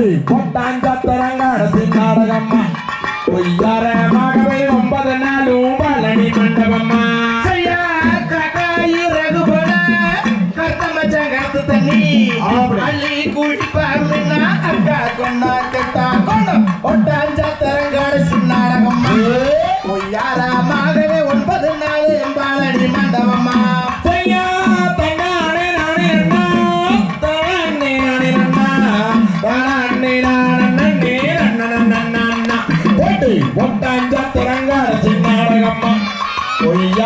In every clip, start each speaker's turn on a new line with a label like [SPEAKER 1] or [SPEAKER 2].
[SPEAKER 1] போட்டு பொட்டாஞ்சத்திரங்காடத்தின் நாடகம்மா பொய்யாரமாகவே ஒன்பது நாளும் பழனி மண்டபம்மா
[SPEAKER 2] அள்ளி குடிப்பாருன்னா அக்கா கொண்டா கெட்டா ஒட்டாஞ்சா தரங்காட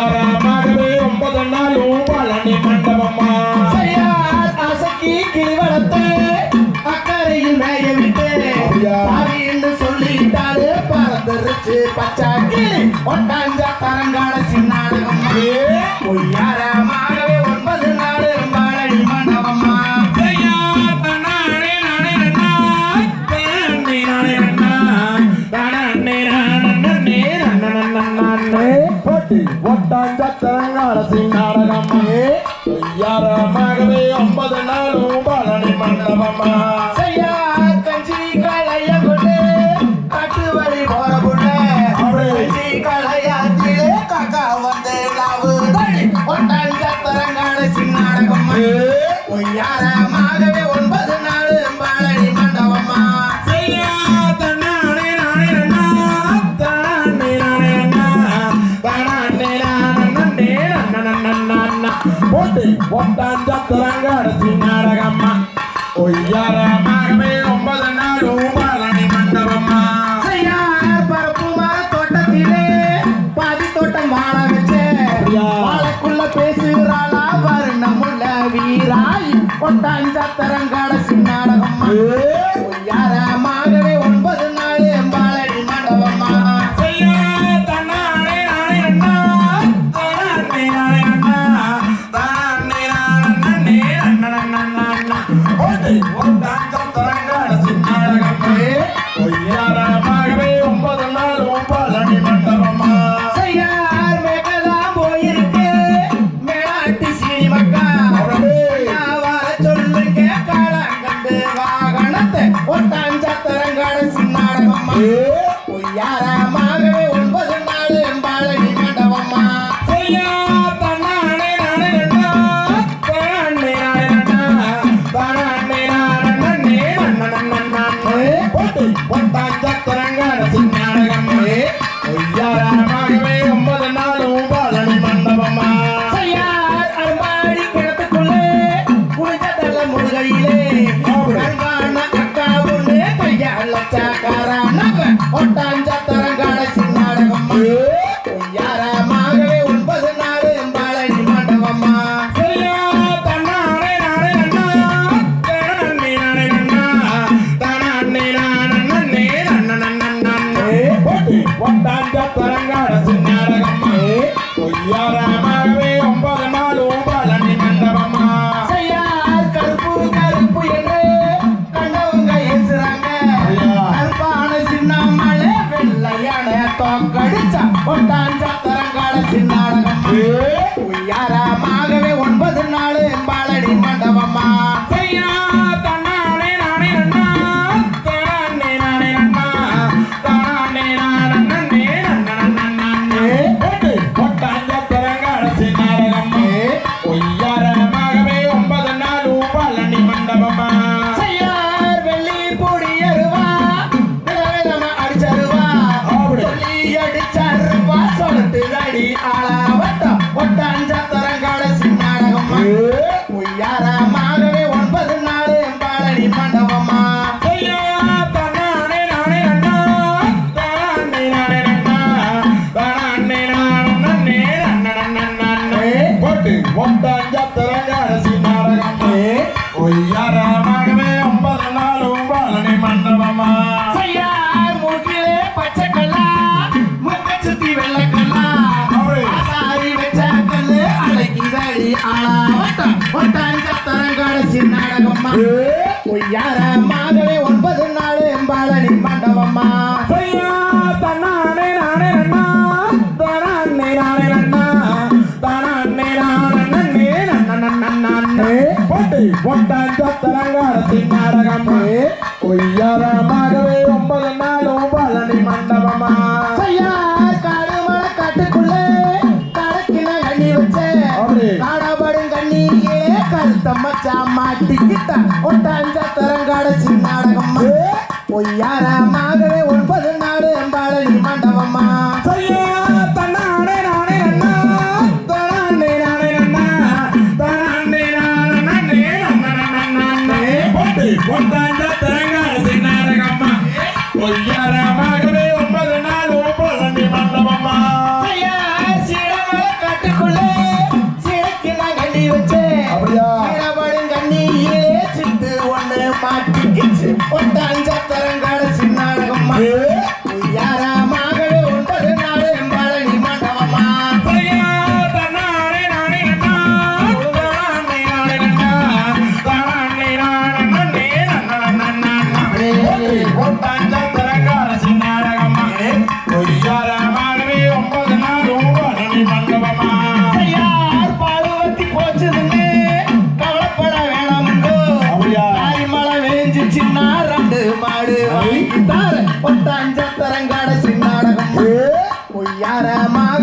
[SPEAKER 2] பொய்யாரமாகவே ஒன்பது
[SPEAKER 1] நாளும் பழனி மண்டபம்மா
[SPEAKER 2] செய்யா அசக்கி கிளி வளர்த்து அக்கறையில் மேய விட்டு? பாவின்னு சொல்லிட்டாரு பறந்துருச்சு. பச்சை கிளி ஒட்டாஞ்சா தரங்காட சின்னாடகம்மா பொய்யாரமாகவே
[SPEAKER 1] அரசி ஒட்டாஞ்சத்திரங்காடத்தின் நாடகம்மா. பொய்யாரமாகவே ஒன்பது நாளும் பழனி மண்டபம்மா
[SPEAKER 2] செய்யா கஞ்சி களைய கொண்டு வழி போற புள்ள கஞ்சி களையாத்திலே காக்கா வந்து ஒன்பது நாள் பாலடி மண்டபம்மா
[SPEAKER 1] போட்டு ஒட்டாஞ்சத்திரங்காடத்தின் நாடகம்மா ஒய்யாரமாகவே ஒன்பது நாளும் பழனி மண்டபம்மா.
[SPEAKER 2] செய்யா பரப்பு மர தோட்டத்திலே பாதி தோட்டம் வாழ வச்சே? வாழைக்குள்ள பேசுகிறாளா? வர்ணமுள்ள வீராய் ஒட்டாஞ்சத்திரங்காட சின்னாடகம்மா யாரமாகவே ஒட்டாஞ்சத்திரங்காட சின்னாடகம்மா யாரமாகவே ต่อกั
[SPEAKER 1] นจะอดการจะ போட்டு. ஒட்டாஞ்சத்திரங்காடத்தின் நாடகம்மா ஒய்யாரமாகவே ஒன்பது நாளும் தெலங்கானத்தின் நாடகம். கொய்யாரமாகவே ஒன்பது நாளும் பழனி மண்டபமா?
[SPEAKER 2] ஐயா காடு மலை காட்டுக்குள்ளே கடக்கின கண்ணி வச்சே காடாபடும் கண்ணீரியே கருத்தம்ம சாமாட்டிக்கிட்ட ஒட்டாஞ்ச தெலங்காட சின்னாடகம் பொய்யாரமாகவே
[SPEAKER 1] கொண்டாண்ட தேங்காய் சின்னாரகம்மா
[SPEAKER 2] கொய்யாரமா பட்டாஞ்சத்தரங்காட சின்னாடகம். பொய்யாரமா?